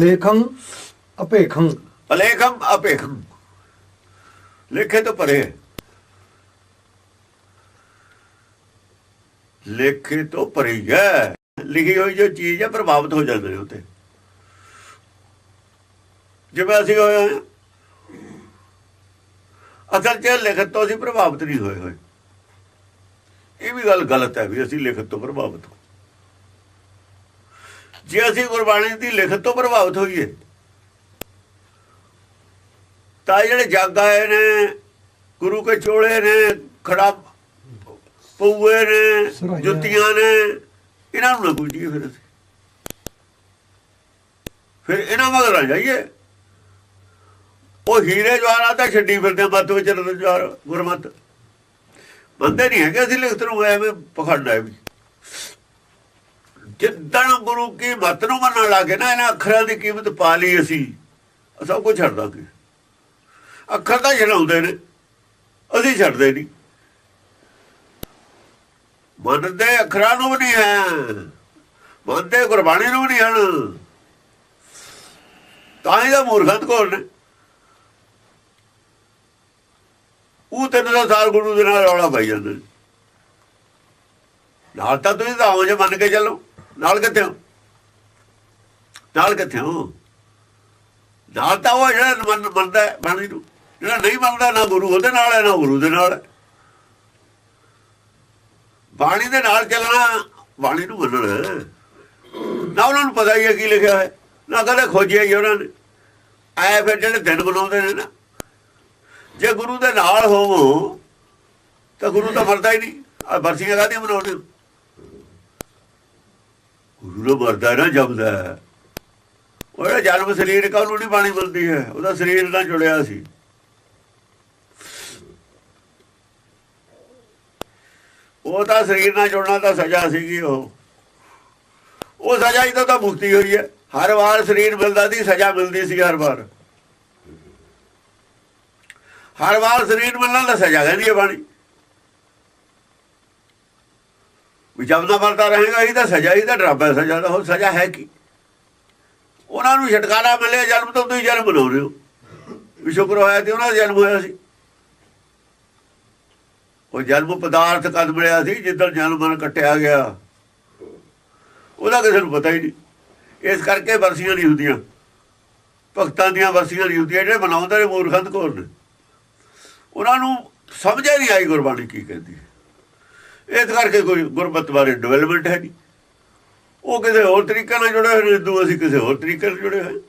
ਲੇਖੰ ਅਪੇਖੰ। ਅਲੇਖਮ ਅਪੇਖਮ ਲੇਖੇ ਤੋਂ ਪਰੇ। ਲੇਖੇ ਤੋਂ ਪਰੇ ਹੈ। ਲਿਖੀ ਹੋਈ ਜੋ ਚੀਜ਼ ਹੈ, ਪ੍ਰਭਾਵਿਤ ਹੋ ਜਾਂਦੇ ਨੇ ਉਤੇ। ਜਿਵੇਂ ਅਸੀਂ ਹੋਏ ਹੋਏ ਅਸਲ 'ਚ ਲਿਖਤ ਤੋਂ ਅਸੀਂ ਪ੍ਰਭਾਵਿਤ ਨਹੀਂ ਹੋਏ ਹੋਏ। ਇਹ ਵੀ ਗੱਲ ਗਲਤ ਹੈ ਵੀ ਅਸੀਂ ਲਿਖਤ ਤੋਂ ਪ੍ਰਭਾਵਿਤ ਹੋ। ਜੇ ਅਸੀਂ ਗੁਰਬਾਣੀ ਦੀ ਲਿਖਤ ਤੋਂ ਪ੍ਰਭਾਵਿਤ ਹੋਈਏ ਤਾਂ ਜਿਹੜੇ ਜੱਗ ਆਏ ਨੇ ਗੁਰੂ ਕੇ ਚੋਲੇ ਨੇ ਖੜਾ ਪਊਏ ਨੇ। ਜੁੱਤੀਆਂ ਨੇ ਇਹਨਾਂ ਨੂੰ ਨਾ ਗੁੱਜੀਏ ਫਿਰ ਅਸੀਂ। ਫਿਰ ਇਹਨਾਂ ਮਗਰ ਆ ਜਾਈਏ। ਉਹ ਹੀਰੇ ਜਵਾਰਾ ਤਾਂ ਛੱਡੀ ਫਿਰਦੇ ਮੱਤ ਵਿੱਚ ਰਤਨ ਜਵਾਰ ਗੁਰਮਤ। ਮੰਨਦੇ ਨਹੀਂ ਹੈਗੇ ਅਸੀਂ ਲਿਖਤ ਨੂੰ ਐਵੇਂ ਪਖੰਡ ਹੈ ਵੀ। ਜਿੱਦਣ ਗੁਰੂ ਕੀ ਮੱਤ ਨੂੰ ਮੰਨਣ ਲੱਗੇ ਨਾ, ਇਹਨਾਂ ਅੱਖਰਾਂ ਦੀ ਕੀਮਤ ਪਾ ਲਈ ਅਸੀਂ ਸਭ ਕੁਝ ਛੱਡ ਦਾਂਗੇ। ਅੱਖਰ ਤਾਂ ਛਡਾਉਂਦੇ ਨੇ, ਅਸੀਂ ਛੱਡਦੇ ਨਹੀਂ। ਮੰਨਦੇ ਅੱਖਰਾਂ ਨੂੰ ਵੀ ਨਹੀਂ ਹੈ, ਮੰਨਦੇ ਗੁਰਬਾਣੀ ਨੂੰ ਵੀ ਨਹੀਂ ਹਨ। ਤਾਂ ਹੀ ਤਾਂ ਮੂਰਖਤ ਕੋਲ ਨੇ। ਉਹ ਤਿੰਨ ਦਾ ਸਾਲ ਗੁਰੂ ਦੇ ਨਾਲ ਰੌਲਾ ਪਾਈ ਜਾਂਦੇ ਨਾਲ ਤਾਂ ਤੁਸੀਂ ਤਾਂ ਜੇ ਮੰਨ ਕੇ ਚੱਲੋ। ਨਾਲ ਕਿੱਥੇ ਹੋ ਨਾਲ ਕਿੱਥੇ ਹੋ। ਨਾਲ ਤਾਂ ਉਹ ਜਿਹੜਾ ਮੰਨ- ਮੰਨਦਾ ਬਾਣੀ ਨੂੰ ਜਿਹੜਾ ਨਹੀਂ ਮੰਨਦਾ ਨਾ ਗੁਰੂ ਉਹਦੇ ਨਾਲ ਹੈ, ਨਾ ਗੁਰੂ ਦੇ ਨਾਲ ਬਾਣੀ ਦੇ ਨਾਲ ਚੱਲਣਾ, ਬਾਣੀ ਨੂੰ ਮੰਨਣਾ ਨਾ ਉਹਨਾਂ ਨੂੰ ਪਤਾ ਹੀ ਹੈ ਕੀ ਲਿਖਿਆ ਹੈ, ਨਾ ਕਦੇ ਖੋਜਿਆ ਹੀ ਉਹਨਾਂ ਨੇ। ਆਏ ਫਿਰ ਜਿਹੜੇ ਦਿਨ ਬਣਾਉਂਦੇ ਨੇ ਨਾ, ਜੇ ਗੁਰੂ ਦੇ ਨਾਲ ਹੋਵੋ, ਤਾਂ ਗੁਰੂ ਤਾਂ ਮਰਦਾ ਹੀ ਨਹੀਂ। ਆ ਬਰਸੀਆਂ ਕਾਹਦੀਆਂ ਬਣਾਉਂਦੇ ਹੋ? ਗੁਰੂ ਨੂੰ ਮਰਦਾ ਨਾ ਜੰਮਦਾ ਹੈ। ਉਹਦਾ ਜਨਮ ਸਰੀਰ ਕਾ ਉਹਨੂੰ ਨਹੀਂ ਬਾਣੀ ਮਿਲਦੀ ਹੈ? ਉਹਦਾ ਸਰੀਰ ਨਾਲ ਜੁੜਿਆ ਸੀ। ਉਹ ਤਾਂ ਸਰੀਰ ਨਾਲ ਜੁੜਨਾ ਤਾਂ ਸਜ਼ਾ ਸੀਗੀ ਉਹ। ਉਹ ਸਜ਼ਾ ਹੀ ਤਾਂ ਮੁਕਤੀ ਹੋਈ ਹੈ। ਹਰ ਵਾਰ ਸਰੀਰ ਮਿਲਦਾ ਸੀ, ਸਜ਼ਾ ਮਿਲਦੀ ਸੀ ਹਰ ਵਾਰ। ਹਰ ਵਾਰ ਸਰੀਰ ਮਿਲਣਾ ਤਾਂ ਸਜ਼ਾ ਕਹਿੰਦੀ ਹੈ ਬਾਣੀ। ਵੀ ਜਦ ਨਾ ਮਰਦਾ ਰਹੇਗਾ ਇਹ ਤਾਂ ਸਜ਼ਾ ਹੀ ਤਾਂ ਡਰਾਬਾ ਸਜ਼ਾ ਦਾ ਹੋਰ ਸਜ਼ਾ ਹੈ ਕੀ? ਉਹਨਾਂ ਨੂੰ ਛਟਕਾਰਾ ਮਿਲਿਆ, ਜਨਮ ਤੋਂ ਤੁਸੀਂ ਜਨਮ ਬਣਾ ਰਹੇ ਹੋ। ਵੀ ਸ਼ੁਕਰ ਹੋਇਆ ਤੇ ਉਹਨਾਂ ਦਾ ਜਨਮ ਹੋਇਆ ਸੀ। ਉਹ ਜਨਮ ਪਦਾਰਥ ਕਦ ਮਿਲਿਆ ਸੀ ਜਿੱਦਾਂ ਜਨਮ ਮਨ ਕੱਟਿਆ ਗਿਆ। ਉਹਦਾ ਕਿਸੇ ਨੂੰ ਪਤਾ ਹੀ ਨਹੀਂ। ਇਸ ਕਰਕੇ ਵਰਸੀਆਂ ਨਹੀਂ ਹੁੰਦੀਆਂ। ਭਗਤਾਂ ਦੀਆਂ ਵਰਸੀਆਂ ਨਹੀਂ ਹੁੰਦੀਆਂ, ਜਿਹੜੇ ਬਣਾਉਂਦੇ ਨੇ ਮੂਰਖੰਦ ਕੋਲ ਨੇ? ਉਹਨਾਂ ਨੂੰ ਸਮਝ ਨਹੀਂ ਆਈ ਗੁਰਬਾਣੀ ਕੀ ਕਹਿੰਦੀ ਹੈ। ਇਸ ਕਰਕੇ ਕੋਈ ਗੁਰਮਤ ਬਾਰੇ ਡਿਵੈਲਪਮੈਂਟ ਹੈ ਨਹੀਂ। ਉਹ ਕਿਸੇ ਹੋਰ ਤਰੀਕੇ ਨਾਲ ਜੁੜੇ ਹੋਏ ਨੇ ਹਿੰਦੂ ਅਸੀਂ ਕਿਸੇ ਹੋਰ ਤਰੀਕੇ ਨਾਲ ਜੁੜੇ ਹੋਏ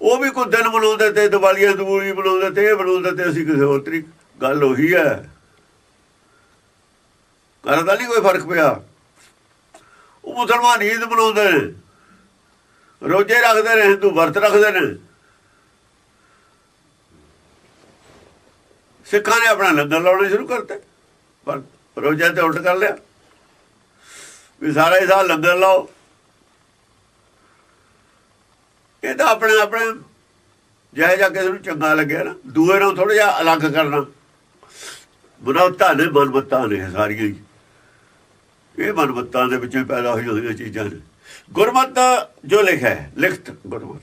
ਉਹ ਵੀ ਕੋਈ ਦਿਨ ਮਨਾਉਂਦੇ ਤੇ, ਦੀਵਾਲੀਆਂ ਦੂਲੀ ਮਨਾਉਂਦੇ ਤੇ, ਇਹ ਮਨਾਉਂਦੇ ਤੇ ਅਸੀਂ ਕਿਸੇ ਹੋਰ ਤਰੀਕ ਗੱਲ ਉਹੀ ਹੈ। ਕਰਦਾ ਨਹੀਂ ਕੋਈ ਫ਼ਰਕ ਪਿਆ। ਉਹ ਮੁਸਲਮਾਨ ਈਦ ਮਨਾਉਂਦੇ ਨੇ। ਰੋਜੇ ਰੱਖਦੇ ਨੇ, ਹਿੰਦੂ ਵਰਤ ਰੱਖਦੇ ਨੇ। ਸਿੱਖਾਂ ਨੇ ਆਪਣਾ ਲੰਗਰ ਲਾਉਣੇ ਸ਼ੁਰੂ ਕਰਤੇ। ਪਰ ਰੋਜੇ ਤੇ ਉਲਟ ਕਰ ਲਿਆ। ਵੀ ਸਾਰਾ ਹੀ ਸਾਲ ਲੰਗਰ ਲਾਓ। ਇਹ ਤਾਂ ਆਪਣੇ ਆਪਣੇ ਜਿਹੇ ਜਾ ਕਿਸੇ ਨੂੰ ਚੰਗਾ ਲੱਗਿਆ ਨਾ, ਦੂਏ ਨੂੰ ਥੋੜਾ ਜਿਹਾ ਅਲੱਗ ਕਰਨਾ। ਬਨਵਤਾ ਨੇ ਮਨਮਤਾਂ ਨੇ ਸਾਰੀਆਂ ਹੀ। ਇਹ ਮਨਮਤਾਂ ਦੇ ਵਿੱਚੋਂ ਪੈਦਾ ਹੋਈਆਂ ਹੋਈਆਂ ਚੀਜ਼ਾਂ ਨੇ। ਗੁਰਮਤ ਜੋ ਲਿਖਿਆ ਹੈ, ਲਿਖਤ ਗੁਰਮਤ।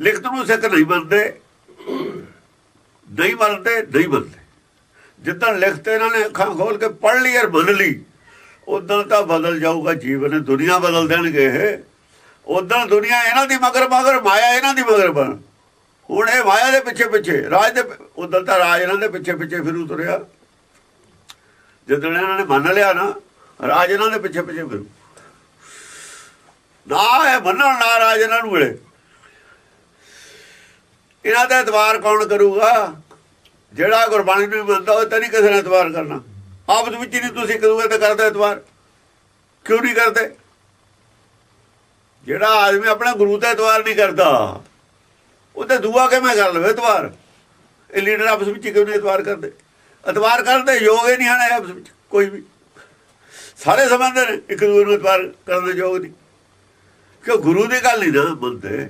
ਲਿਖਤ ਨੂੰ ਸਿੱਖ ਨਹੀਂ ਮੰਨਦੇ ਨਹੀਂ ਮੰਨਦੇ ਨਹੀਂ ਮੰਨਦੇ। ਜਿੱਦਾਂ ਲਿਖਤ ਇਹਨਾਂ ਨੇ ਅੱਖਾਂ ਖੋਲ ਕੇ ਪੜ੍ਹ ਲਈ ਔਰ ਮੰਨ ਲਈ ਉਦੋਂ ਤਾਂ ਬਦਲ ਜਾਊਗਾ ਜੀਵਨ, ਦੁਨੀਆ ਬਦਲ ਦੇਣਗੇ ਇਹ। ਉਦੋਂ ਦੁਨੀਆ ਇਹਨਾਂ ਦੀ ਮਗਰ ਮਗਰ, ਮਾਇਆ ਇਹਨਾਂ ਦੀ ਮਗਰ ਬਣ। ਹੁਣ ਇਹ ਮਾਇਆ ਦੇ ਪਿੱਛੇ ਪਿੱਛੇ, ਰਾਜ ਦੇ ਉਦੋਂ ਤਾਂ ਰਾਜ ਇਹਨਾਂ ਦੇ ਪਿੱਛੇ ਪਿੱਛੇ ਫਿਰੂ ਤੁਰਿਆ ਜਦੋਂ ਇਹਨਾਂ ਨੇ ਮੰਨ ਲਿਆ ਨਾ, ਰਾਜ ਇਹਨਾਂ ਦੇ ਪਿੱਛੇ ਪਿੱਛੇ ਫਿਰੂ ਨਾ ਇਹ ਮੰਨਣ, ਨਾ ਰਾਜ ਇਹਨਾਂ ਨੂੰ ਮਿਲੇ। ਇਹਨਾਂ ਦਾ ਇਤਬਾਰ ਕੌਣ ਕਰੂਗਾ? ਜਿਹੜਾ ਗੁਰਬਾਣੀ ਨੂੰ ਮੰਨਦਾ ਉਹ ਤਾਂ ਨਹੀਂ ਕਿਸੇ ਨੇ ਇਤਵਾਰ ਕਰਨਾ। ਆਪਸ ਵਿੱਚ ਹੀ ਨਹੀਂ ਤੁਸੀਂ ਕਰੂਗੇ ਤਾਂ ਕਰਦੇ ਇਤਬਾਰ ਕਿਉਂ ਨਹੀਂ ਕਰਦੇ? ਜਿਹੜਾ ਆਦਮੀ ਆਪਣਾ ਗੁਰੂ ਦਾ ਇਤਬਾਰ ਨਹੀਂ ਕਰਦਾ, ਉਹ ਤੇ ਦੁਆ ਕਿਵੇਂ ਕਰ ਲਵੇ ਇਤਬਾਰ ਇਹ ਲੀਡਰ ਆਪਸ ਵਿੱਚ ਕਿਉਂ ਨਹੀਂ ਇਤਬਾਰ ਕਰਦੇ? ਇਤਬਾਰ ਕਰਦੇ ਯੋਗ ਹੀ ਨਹੀਂ ਹਨ ਇਹ ਆਪਸ ਵਿੱਚ, ਕੋਈ ਵੀ। ਸਾਰੇ ਸਮਝਦੇ ਨੇ, ਇੱਕ ਦੂਜੇ ਨੂੰ ਇਤਵਾਰ ਕਰਨ ਦੇ ਯੋਗ ਨਹੀਂ। ਕਿਉਂ? ਗੁਰੂ ਦੀ ਗੱਲ ਨਹੀਂ ਨਾ ਮੰਨਦੇ।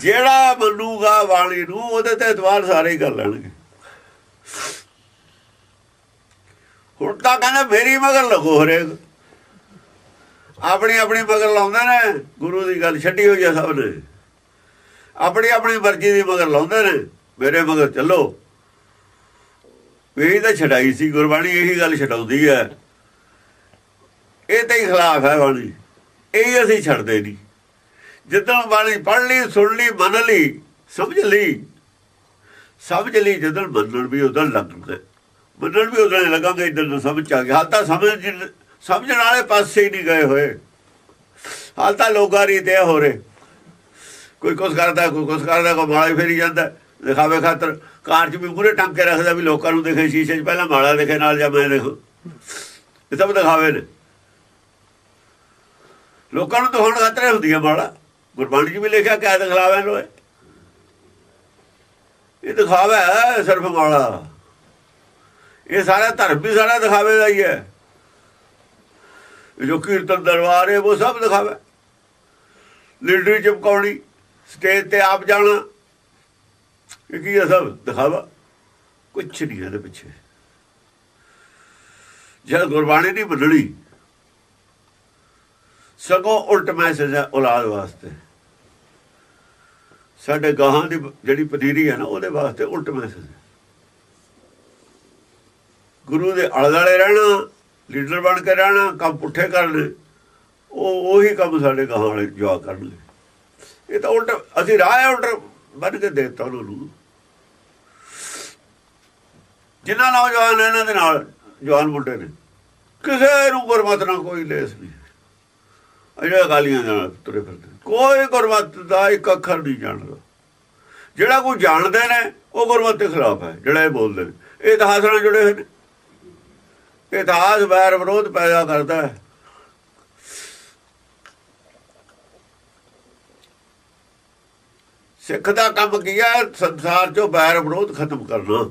ਜਿਹੜਾ ਮੰਨੂਗਾ ਵਾਲੀ ਨੂੰ, ਉਹਦੇ ਤੇ ਇਤਬਾਰ ਸਾਰੇ ਹੀ ਕਰ ਲੈਣਗੇ। ਹੁਣ ਤਾਂ ਕਹਿੰਦੇ ਮੇਰੀ ਮਗਰ ਲੱਗੋ ਹਰੇਕ। ਆਪਣੀ ਆਪਣੀ ਮਗਰ ਲਾਉਂਦੇ ਨੇ, ਗੁਰੂ ਦੀ ਗੱਲ ਛੱਡੀ ਹੋਈ ਆ ਸਭ ਨੇ। ਆਪਣੀ ਆਪਣੀ ਮਰਜ਼ੀ ਦੀ ਮਗਰ ਲਾਉਂਦੇ ਨੇ, ਮੇਰੇ ਮਗਰ ਚੱਲੋ। ਇਹੀ ਤਾਂ ਛਡਾਈ ਸੀ, ਗੁਰਬਾਣੀ ਇਹੀ ਗੱਲ ਛਡਾਉਂਦੀ ਹੈ। ਇਹ ਤਾਂ ਹੀ ਖਿਲਾਫ ਹੈ ਬਾਣੀ। ਇਹ ਅਸੀਂ ਛੱਡਦੇ ਨਹੀਂ। ਜਿੱਦਣ ਬਾਣੀ ਪੜ੍ਹ ਲਈ, ਸੁਣ ਲਈ, ਮੰਨ ਲਈ, ਸਮਝ ਲਈ। ਸਮਝ ਲਈ ਜਦੋਂ ਮੰਨਣ ਵੀ ਉਦੋਂ ਲੱਗਦਾ। ਮੰਨਣ ਵੀ ਉਦੋਂ ਲੱਗਾਂਗੇ ਇਦਾਂ ਨੂੰ ਸਮਝ ਆ ਗਿਆ ਹਾਲ ਤਾਂ ਸਮਝ ਸਮਝਣ ਵਾਲੇ ਪਾਸੇ ਹੀ ਨਹੀਂ ਗਏ ਹੋਏ। ਹਾਲ ਤਾਂ ਲੋਕਾਂ ਰੀਤੇ ਹੋ ਰਹੇ। ਕੋਈ ਕੁਛ ਕਰਦਾ, ਕੋਈ ਕੁਛ ਕਰਦਾ, ਕੋਈ ਮਾਲਾ ਫੇਰੀ ਜਾਂਦਾ। ਦਿਖਾਵੇ ਖਾਤਰ ਕਾਰ 'ਚ ਵੀ ਪੂਰੇ ਟੰਕੇ ਰੱਖਦਾ ਵੀ ਲੋਕਾਂ ਨੂੰ ਦੇਖੇ, ਸ਼ੀਸ਼ੇ 'ਚ ਪਹਿਲਾਂ ਮਾਲਾ ਦੇਖੇ, ਨਾਲ ਜਾਂ ਮੈਂ ਦੇਖੋ। ਇਹ ਸਭ ਦਿਖਾਵੇ ਨੇ। ਲੋਕਾਂ ਨੂੰ ਦਿਖਾਉਣ ਖਾਤਰ ਹੁੰਦੀ ਹੈ ਮਾਲਾ। ਗੁਰਬਾਣੀ 'ਚ ਵੀ ਲਿਖਿਆ ਕਿਆ ਦਿਖਾਵੇ ਲੋਏ ਇਹ? ਦਿਖਾਵਾ ਸਿਰਫ ਮਾਲਾ ਇਹ ਸਾਰਾ ਧਰਮ ਵੀ ਸਾਰਾ ਦਿਖਾਵੇ ਦਾ ਹੀ ਹੈ। ਇਹ ਜੋ ਕੀਰਤਨ ਦਰਬਾਰ ਹੈ, ਉਹ ਸਭ ਦਿਖਾਵਾ। ਲੀਡਰੀ ਚਮਕਾਉਣੀ, ਸਟੇਜ ਤੇ ਆਪ ਜਾਣਾ। ਇਹ ਕੀ ਹੈ ਸਭ? ਦਿਖਾਵਾ। ਕੁਛ ਨਹੀਂ ਇਹਦੇ ਪਿੱਛੇ। ਜਦ ਗੁਰਬਾਣੀ ਨਹੀਂ ਮੰਨਣੀ ਸਗੋਂ ਉਲਟ ਮੈਸੇਜ ਹੈ ਔਲਾਦ ਵਾਸਤੇ। ਸਾਡੇ ਗਾਹਾਂ ਦੀ ਜਿਹੜੀ ਪਨੀਰੀ ਹੈ ਨਾ, ਉਹਦੇ ਵਾਸਤੇ ਉਲਟ ਮੈਸੇਜ ਗੁਰੂ ਦੇ ਆਲੇ ਦੁਆਲੇ ਰਹਿਣਾ, ਲੀਡਰ ਬਣ ਕੇ ਰਹਿਣਾ, ਕੰਮ ਪੁੱਠੇ ਕਰਨੇ, ਉਹ ਉਹੀ ਕੰਮ ਸਾਡੇ ਗਾਹਾਂ ਵਾਲੇ ਜਵਾ ਕਰਨਗੇ। ਇਹ ਤਾਂ ਉਲਟ, ਅਸੀਂ ਰਾਹ ਹੈ ਉਲਟ ਬਣ ਕੇ ਦੇਤਾ ਉਹਨਾਂ ਨੂੰ ਜਿਨ੍ਹਾਂ ਨੌਜਵਾਨ ਨੇ, ਇਹਨਾਂ ਦੇ ਨਾਲ ਜਵਾਨ ਮੁੰਡੇ ਨੇ। ਕਿਸੇ ਨੂੰ ਗੁਰਮਤ ਨਾਲ ਕੋਈ ਲੇਸ ਨਹੀਂ। ਅਜਿਹੇ ਗਾਲੀਆਂ ਨਾਲ ਤੁਰੇ ਫਿਰਦੇ ਕੋਈ ਗੁਰਮਤ ਦਾ ਇੱਕ ਅੱਖਰ ਨਹੀਂ ਜਾਣਦਾ। ਜਿਹੜਾ ਕੋਈ ਜਾਣਦੇ ਨੇ ਉਹ ਗੁਰਮਤ ਦੇ ਖਿਲਾਫ ਹੈ ਜਿਹੜਾ ਇਹ ਬੋਲਦੇ ਨੇ। ਇਹ ਇਤਿਹਾਸ ਨਾਲ ਜੁੜੇ ਹੋਏ ਨੇ। ਇਤਿਹਾਸ ਵੈਰ ਵਿਰੋਧ ਪੈਦਾ ਕਰਦਾ ਹੈ। ਸਿੱਖ ਦਾ ਕੰਮ ਕੀ ਹੈ? ਸੰਸਾਰ ਚੋਂ ਵੈਰ ਵਿਰੋਧ ਖਤਮ ਕਰਨਾ।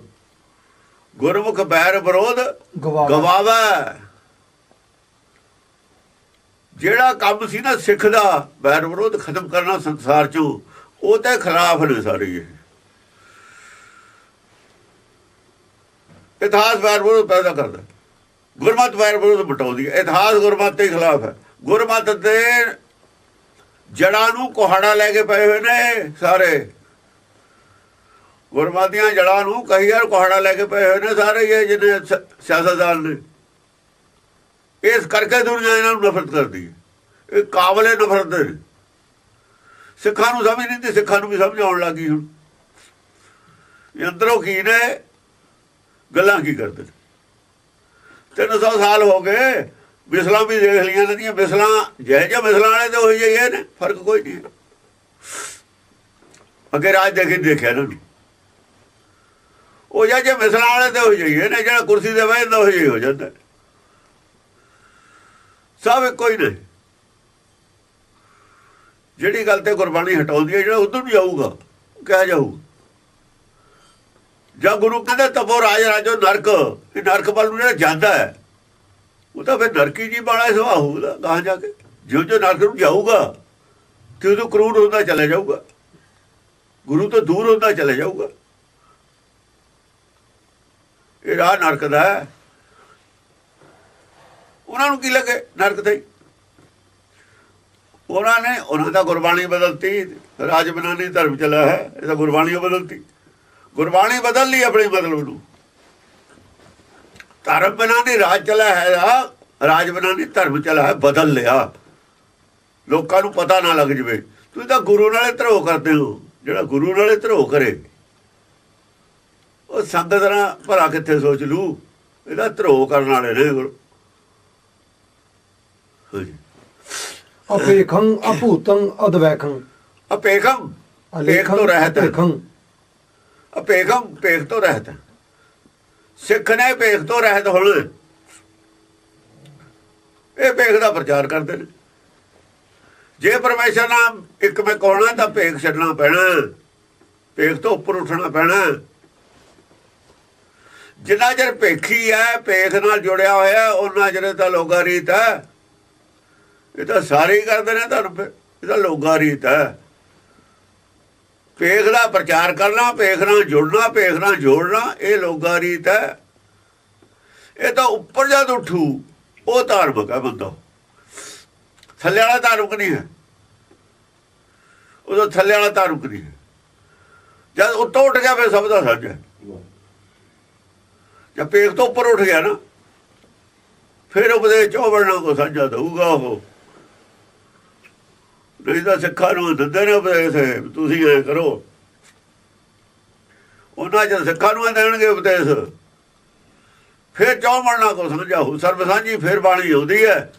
ਗੁਰਮੁਖ ਵੈਰ ਵਿਰੋਧ ਗਵਾਵਾ। ਗਵਾਵਾ। ਜਿਹੜਾ ਕੰਮ ਸੀ ਨਾ ਸਿੱਖ ਦਾ ਵੈਰ ਵਿਰੋਧ ਖਤਮ ਕਰਨਾ ਸੰਸਾਰ ਚੋਂ, ਉਹ ਤੇ ਖਿਲਾਫ ਨੇ ਸਾਰੇ ਇਹ। ਇਤਿਹਾਸ ਵੈਰ ਵਿਰੋਧ ਪੈਦਾ ਕਰਦਾ। ਗੁਰਮਤ ਵੈਰ ਵਿਰੋਧ ਮਟਾਉਂਦੀ ਹੈ। ਇਤਿਹਾਸ ਗੁਰਮਤ ਦੇ ਖਿਲਾਫ ਹੈ। ਗੁਰਮਤ ਦੇ ਜੜਾਂ ਨੂੰ ਕੁਹਾੜਾ ਲੈ ਕੇ ਪਏ ਹੋਏ ਨੇ ਸਾਰੇ। ਗੁਰਮਤ ਦੀਆਂ ਜੜਾਂ ਨੂੰ ਕਈ ਵਾਰ ਕੁਹਾੜਾ ਲੈ ਕੇ ਪਏ ਹੋਏ ਨੇ ਸਾਰੇ ਇਹ, ਜਿਹਨੇ ਸਿਆਸਤਦਾਨ ਨੇ। ਇਸ ਕਰਕੇ ਦੁਨੀਆ ਇਹਨਾਂ ਨੂੰ ਨਫ਼ਰਤ ਕਰਦੀ ਹੈ। ਇਹ ਕਾਬਲੇ ਨਫ਼ਰਤ ਦੇ ਨੇ। ਸਿੱਖਾਂ ਨੂੰ ਸਮਝ ਨਹੀਂ ਤੇ ਸਿੱਖਾਂ ਨੂੰ ਵੀ ਸਮਝ ਆਉਣ ਲੱਗੀ ਹੁਣ। ਇਹ ਅੰਦਰੋਂ ਕੀ ਨੇ? ਗੱਲਾਂ ਕੀ ਕਰਦੇ ਨੇ? 300 ਸਾਲ ਹੋ ਗਏ ਮਿਸਲਾਂ ਵੀ ਦੇਖ ਲਈਆਂ ਇਹਨਾਂ ਦੀਆਂ ਮਿਸਲਾਂ ਜਿਹੇ ਜੈ ਮਿਸਲਾਂ ਵਾਲੇ ਤੇ ਉਹੀ ਜਿਹੇ ਨੇ, ਫ਼ਰਕ ਕੋਈ ਨਹੀਂ ਹੈ। ਅੱਗੇ ਰਾਜ ਦੇਖੇ ਦੇਖਿਆ ਇਹਨਾਂ ਨੂੰ। ਉਹ ਜਿਹੇ ਜਿਹੇ ਮਿਸਲਾਂ ਵਾਲੇ ਤੇ ਉਹੀ ਜਿਹੇ ਨੇ, ਜਿਹੜਾ ਕੁਰਸੀ ਤੇ ਬੈਠਦਾ ਉਹ ਜਿਹੀ ਹੋ ਜਾਂਦਾ। ਸਭ ਇੱਕੋ ਹੀ ਨੇ ਜਿਹੜੀ ਗੱਲ ਤੇ ਗੁਰਬਾਣੀ ਹਟਾਉਂਦੀ ਹੈ, ਜਿਹੜਾ ਉਧਰ ਵੀ ਜਾਊਗਾ ਕਿਹਾ ਜਾਊ। ਜਾਂ ਗੁਰੂ ਕਹਿੰਦਾ ਤਪੋ ਰਾਜ ਰਾਜੋ ਨਰਕ। ਇਹ ਨਰਕ ਵੱਲ ਨੂੰ ਜਿਹੜਾ ਜਾਂਦਾ ਹੈ, ਉਹ ਤਾਂ ਫਿਰ ਨਰਕੀ ਜੀ ਬਾਲਾ ਸੁਭਾਅ ਹੋਊਗਾ, ਗਾਹ ਜਾ ਕੇ। ਜਿਉਂ ਜਿਉਂ ਨਰਕ ਨੂੰ ਜਾਊਗਾ ਤੇ ਉਦੋਂ ਕਰੂਰ ਹੁੰਦਾ ਚਲੇ ਜਾਊਗਾ। ਗੁਰੂ ਤੋਂ ਦੂਰ ਹੁੰਦਾ ਚਲੇ ਜਾਊਗਾ। ਇਹ ਰਾਹ ਨਰਕ ਦਾ ਹੈ। ਉਹਨਾਂ ਨੂੰ ਕੀ ਲੱਗੇ? ਨਰਕ ਤੇ। ਉਹਨਾਂ ਨੇ, ਉਹਨਾਂ ਦਾ ਗੁਰਬਾਣੀ ਬਦਲਤੀ। ਰਾਜ ਬਨਾਨੀ, ਧਰਮ ਚਲਾ ਹੈ। ਇਹ ਤਾਂ ਗੁਰਬਾਣੀ ਬਦਲਤੀ। ਗੁਰਬਾਣੀ ਬਦਲ ਲਈ ਆਪਣੇ ਮਤਲਬ ਨੂੰ। ਧਰਮ ਬਨਾਨੀ, ਰਾਜ ਚਲਾ ਹੈ। ਰਾਜ ਬਨਾਨੀ, ਧਰਮ ਚਲਾ ਹੈ। ਬਦਲ ਲਿਆ। ਲੋਕਾਂ ਨੂੰ ਪਤਾ ਨਾ ਲੱਗ ਜਵੇ। ਤੁਸੀਂ ਤਾਂ ਗੁਰੂ ਨਾਲੇ ਧਰੋ ਕਰਦੇ ਹੋ। ਜਿਹੜਾ ਗੁਰੂ ਨਾਲੇ ਧਰੋ ਕਰੇ। ਉਹ ਸੰਗਤ ਨਾਲ ਭਲਾ ਕਿੱਥੇ ਸੋਚ ਲੂ? ਇਹਦਾ ਧਰੋ ਕਰਨ ਵਾਲੇ ਨੇ ਗੁਰੂ। ਹਾਂਜੀ। ਅਪੇਖੰ ਅਭੂਤੰ ਅਦਵੈਖੰ ਅਪੇਖਮ ਪੇਖ ਤੋਂ ਰਹਿਤ। ਅਪੇਖੰ ਅਪੇਖਮ ਪੇਖ ਤੋਂ ਰਹਿਤ। ਸਿੱਖ ਨੇ ਪੇਖ ਤੋਂ ਰਹਿਤ ਹੋਣਾ ਇਹ ਪੇਖ ਦਾ ਪ੍ਰਚਾਰ ਕਰਦੇ ਨੇ। ਜੇ ਪਰਮੇਸ਼ਰ ਨਾਮ ਇੱਕ ਮੈਂ ਕਹਣਾ ਤਾਂ ਪੇਖ ਛੱਡਣਾ ਪੈਣਾ। ਪੇਖ ਤੋਂ ਉੱਪਰ ਉੱਠਣਾ ਪੈਣਾ। ਜਿੰਨਾ ਚਿਰ ਪੇਖੀ ਹੈ ਪੇਖ ਨਾਲ ਜੁੜਿਆ ਹੋਇਆ ਉਹਨਾਂ ਚਿਰ ਤਾਂ ਲੋਗਾ ਰੀਤ ਹੈ ਇਹ ਤਾਂ ਸਾਰੇ ਹੀ ਕਰਦੇ ਨੇ ਤੁਹਾਨੂੰ ਫਿਰ। ਇਹ ਤਾਂ ਲੋਗਾ ਰੀਤ ਹੈ। ਪੇਖ ਦਾ ਪ੍ਰਚਾਰ ਕਰਨਾ ਪੇਖ ਨਾਲ ਜੁੜਨਾ ਪੇਖ ਨਾਲ ਜੋੜਨਾ, ਇਹ ਲੋਗਾ ਰੀਤ ਹੈ। ਇਹ ਤਾਂ ਉੱਪਰ ਜਦ ਉੱਠੂ, ਉਹ ਧਾਰਮਿਕ ਹੈ ਬੰਦਾ। ਥੱਲੇ ਵਾਲਾ ਧਾਰਮਿਕ ਨਹੀਂ ਹੈ। ਉਦੋਂ ਥੱਲੇ ਵਾਲਾ ਧਾਰਮਿਕ ਨਹੀਂ ਹੈ। ਜਦ ਉੱਤੋਂ ਉੱਠ ਗਿਆ, ਫਿਰ ਸਭ ਦਾ ਸੱਚ ਹੈ। ਜਦ ਪੇਖ ਤੋਂ ਉੱਪਰ ਉੱਠ ਗਿਆ ਨਾ, ਫਿਰ ਉਪਦੇਸ਼ ਚੋਂ ਬਣਨਾ ਕੋ ਸਾਂਝਾ ਦਊਗਾ ਉਹ। ਨਹੀਂ ਤਾਂ ਸਿੱਖਾਂ ਨੂੰ ਦਿੰਦੇ ਨੇ ਉਪਦੇਸ਼ ਤੁਸੀਂ ਐ ਕਰੋ। ਉਹਨਾਂ ਜਦ ਸਿੱਖਾਂ ਨੂੰ ਦੇਣਗੇ ਉਪਦੇਸ਼। ਫਿਰ ਚੋਂ ਬਣਨਾ ਕੋ ਸਮਝਾਓ ਹੋ ਸਰਬ ਸਾਂਝੀ ਫਿਰ ਬਾਣੀ ਆਉਂਦੀ ਹੈ।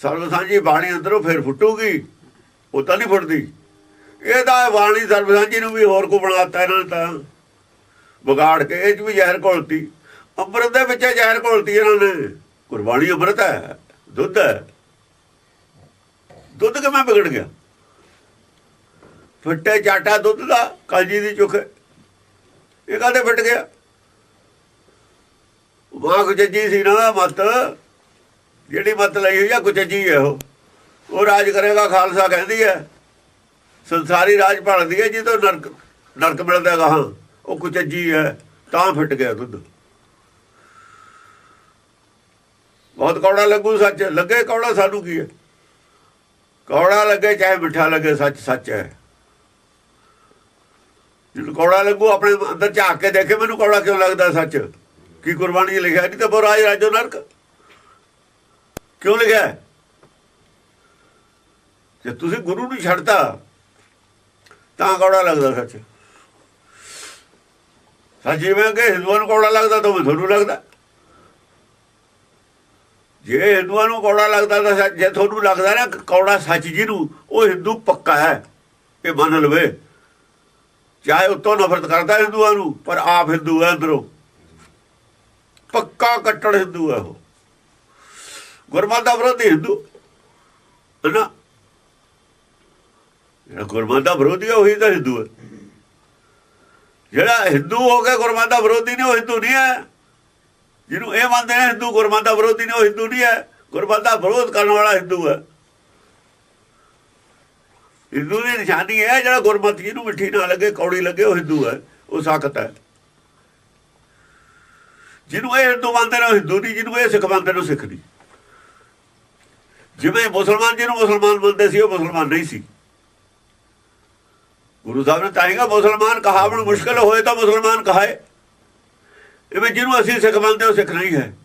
ਸਰਬ ਸਾਂਝੀ ਬਾਣੀ ਅੰਦਰੋਂ ਫਿਰ ਫੁੱਟੂਗੀ, ਉਹ ਤਾਂ ਨਹੀਂ ਫੁੱਟਦੀ। ਇਹਦਾ ਬਾਣੀ ਸਰਬ ਸਾਂਝੀ ਨੂੰ ਵੀ ਹੋਰ ਕੋ ਬਣਾਤਾ ਇਹਨਾਂ ਨੇ ਤਾਂ। ਵਿਗਾੜ ਕੇ ਇਹ ਚ ਵੀ ਜ਼ਹਿਰ ਘੋਲਤੀ। ਅੰਮ੍ਰਿਤ ਦੇ ਵਿੱਚ ਜ਼ਹਿਰ ਘੋਲਤੀ ਇਹਨਾਂ ਨੇ। ਗੁਰਬਾਣੀ ਅੰਮ੍ਰਿਤ ਹੈ, ਦੁੱਧ ਹੈ। ਦੁੱਧ ਕਿਵੇਂ ਵਿਗੜ ਗਿਆ? ਫੱਟੇ ਚਾਟਾ ਦੁੱਧ ਦਾ ਕਾਜੀ ਦੀ ਚੁੱਕ ਇਹ ਕਾਹਦੇ ਫਟ ਗਿਆ? ਵਾਹ ਕੁਚੱਜੀ ਸੀ ਨਾ ਮਤ। ਜਿਹੜੀ ਮਤ ਲਈ ਹੋਈ ਆ ਕੁਚੱਜੀ ਹੈ ਉਹ। ਉਹ ਰਾਜ ਕਰੇਗਾ, ਖਾਲਸਾ ਕਹਿੰਦੀ ਹੈ। ਸੰਸਾਰੀ ਰਾਜ ਭਾਲਦੀ ਹੈ ਜਦੋਂ ਨਰਕ ਨਰਕ ਮਿਲਦਾ ਗਾਹਾਂ ਉਹ ਕੁਚੱਜੀ ਹੈ, ਤਾਂ ਫਟ ਗਿਆ ਦੁੱਧ। ਬਹੁਤ ਕੌੜਾ ਲੱਗੂ ਸੱਚ। ਲੱਗੇ ਕੌੜਾ, ਸਾਨੂੰ ਕੀ ਹੈ? ਕੌੜਾ ਲੱਗੇ, ਚਾਹੇ ਮਿੱਠਾ ਲੱਗੇ, ਸੱਚ ਸੱਚ ਹੈ। ਜਿਹਨੂੰ ਕੌੜਾ ਲੱਗੂ, ਆਪਣੇ ਅੰਦਰ ਝਾਕ ਕੇ ਦੇਖੇ, ਮੈਨੂੰ ਕੌੜਾ ਕਿਉਂ ਲੱਗਦਾ, ਸੱਚ? ਕੀ ਕੁਰਬਾਨੀ 'ਚ ਲਿਖਿਆ? ਨਹੀਂ ਤਾਂ ਬੋਰਾਜ ਰਾਜੋ ਨਰਕ। ਕਿਉਂ ਲਿਖਿਆ? ਜੇ ਤੁਸੀਂ ਗੁਰੂ ਨੂੰ ਛੱਡਤਾ, ਤਾਂ ਕੌੜਾ ਲੱਗਦਾ, ਸੱਚ। ਸੱਚ ਜਿਵੇਂ ਕਿ ਹਿੰਦੂਆਂ ਨੂੰ ਕੌੜਾ ਲੱਗਦਾ, ਤਾਂ ਉਵੇਂ ਤੁਹਾਨੂੰ ਲੱਗਦਾ। ਜੇ ਹਿੰਦੂਆਂ ਨੂੰ ਕੌੜਾ ਲੱਗਦਾ ਤਾਂ ਜੇ ਤੁਹਾਨੂੰ ਲੱਗਦਾ ਨਾ ਕੌੜਾ ਸੱਚ ਜਿਹਨੂੰ, ਉਹ ਹਿੰਦੂ ਪੱਕਾ ਹੈ, ਇਹ ਮੰਨ ਲਵੇ। ਚਾਹੇ ਉਤੋਂ ਨਫ਼ਰਤ ਕਰਦਾ ਹਿੰਦੂਆਂ ਨੂੰ, ਪਰ ਆਪ ਹਿੰਦੂ ਹੈ ਅੰਦਰੋਂ। ਪੱਕਾ ਕੱਟੜ ਹਿੰਦੂ ਹੈ ਉਹ। ਗੁਰਮਤ ਦਾ ਵਿਰੋਧੀ ਹਿੰਦੂ। ਹੈ ਨਾ ਜਿਹੜਾ ਗੁਰਮਤਿ ਦਾ ਵਿਰੋਧੀ ਹੈ ਉਹੀ ਤਾਂ ਹਿੰਦੂ ਹੈ। ਜਿਹੜਾ ਹਿੰਦੂ ਹੋ ਕੇ ਗੁਰਮਤ ਦਾ ਵਿਰੋਧੀ ਨਹੀਂ, ਉਹ ਹਿੰਦੂ ਨਹੀਂ ਹੈ। ਜਿਹਨੂੰ ਇਹ ਮੰਨਦੇ ਨੇ ਹਿੰਦੂ, ਗੁਰਮਤ ਦਾ ਵਿਰੋਧੀ ਨਹੀਂ ਉਹ ਹਿੰਦੂ ਨਹੀਂ ਹੈ। ਗੁਰਮਤ ਦਾ ਵਿਰੋਧ ਕਰਨ ਵਾਲਾ ਹਿੰਦੂ ਹੈ। ਹਿੰਦੂ ਦੀ ਨਿਸ਼ਾਨੀ ਹੈ, ਜਿਹੜਾ ਗੁਰਮਤਿ ਜਿਹਨੂੰ ਮਿੱਠੀ ਨਾ ਲੱਗੇ, ਕੌੜੀ ਲੱਗੇ, ਉਹ ਹਿੰਦੂ ਹੈ। ਉਹ ਸਾਖਤ ਹੈ। ਜਿਹਨੂੰ ਇਹ ਹਿੰਦੂ ਮੰਨਦੇ ਨੇ, ਉਹ ਹਿੰਦੂ ਨਹੀਂ। ਜਿਹਨੂੰ ਇਹ ਸਿੱਖ ਮੰਨਦੇ ਨੇ, ਉਹ ਸਿੱਖ ਨਹੀਂ। ਜਿਵੇਂ ਮੁਸਲਮਾਨ, ਜਿਹਨੂੰ ਮੁਸਲਮਾਨ ਮੰਨਦੇ ਸੀ, ਉਹ ਮੁਸਲਮਾਨ ਨਹੀਂ ਸੀ। ਗੁਰੂ ਸਾਹਿਬ ਨੇ ਚਾਹੇਗਾ ਮੁਸਲਮਾਨ ਕਹਾਵਣ ਮੁਸ਼ਕਲ ਹੋਏ ਤਾਂ ਮੁਸਲਮਾਨ ਕਹਾਏ। ਇਵੇਂ ਜਿਹਨੂੰ ਅਸੀਂ ਸਿੱਖ ਮੰਨਦੇ ਉਹ ਸਿੱਖ ਨਹੀਂ ਹੈ।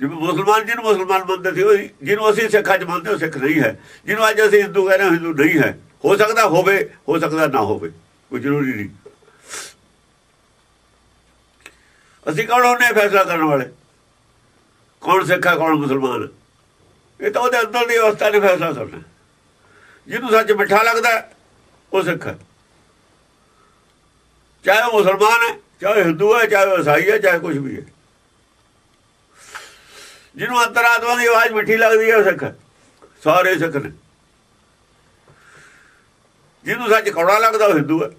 ਜਿਵੇਂ ਮੁਸਲਮਾਨ ਜਿਹਨੂੰ ਮੁਸਲਮਾਨ ਮੰਨਦੇ ਸੀ ਉਹ ਜਿਹਨੂੰ ਅਸੀਂ ਸਿੱਖਾਂ ਚ ਮੰਨਦੇ ਉਹ ਸਿੱਖ ਨਹੀਂ ਹੈ। ਜਿਹਨੂੰ ਅੱਜ ਅਸੀਂ ਹਿੰਦੂ ਕਹਿੰਦੇ ਹਾਂ, ਹਿੰਦੂ ਨਹੀਂ ਹੈ। ਹੋ ਸਕਦਾ ਹੋਵੇ ਹੋ ਸਕਦਾ ਨਾ ਹੋਵੇ। ਕੋਈ ਜ਼ਰੂਰੀ ਨਹੀਂ। ਅਸੀਂ ਕੌਣ ਹੁੰਨੇ ਫੈਸਲਾ ਕਰਨ ਵਾਲੇ? ਕੌਣ ਸਿੱਖ ਹੈ ਕੌਣ ਮੁਸਲਮਾਨ? ਇਹ ਤਾਂ ਉਹਦੇ ਅੰਦਰ ਦੀ ਅਵਸਥਾ ਨੇ ਫੈਸਲਾ ਕਰਨਾ। ਜਿਹਨੂੰ ਸੱਚ ਮਿੱਠਾ ਲੱਗਦਾ ਉਹ ਸਿੱਖ ਹੈ। ਚਾਹੇ ਉਹ ਮੁਸਲਮਾਨ ਹੈ ਚਾਹੇ ਹਿੰਦੂ ਹੈ, ਚਾਹੇ ਉਹ ਈਸਾਈ ਹੈ, ਚਾਹੇ ਕੁਝ ਵੀ ਹੈ। ਜਿਹਨੂੰ ਅੰਤਰਾਤਮਾ ਦੀ ਆਵਾਜ਼ ਮਿੱਠੀ ਲੱਗਦੀ ਹੈ, ਉਹ ਸਿੱਖ ਹੈ। ਸਾਰੇ ਸਿੱਖ ਨੇ। ਜਿਹਨੂੰ ਸੱਚ ਕੌੜਾ ਲੱਗਦਾ, ਉਹ ਹਿੰਦੂ ਹੈ।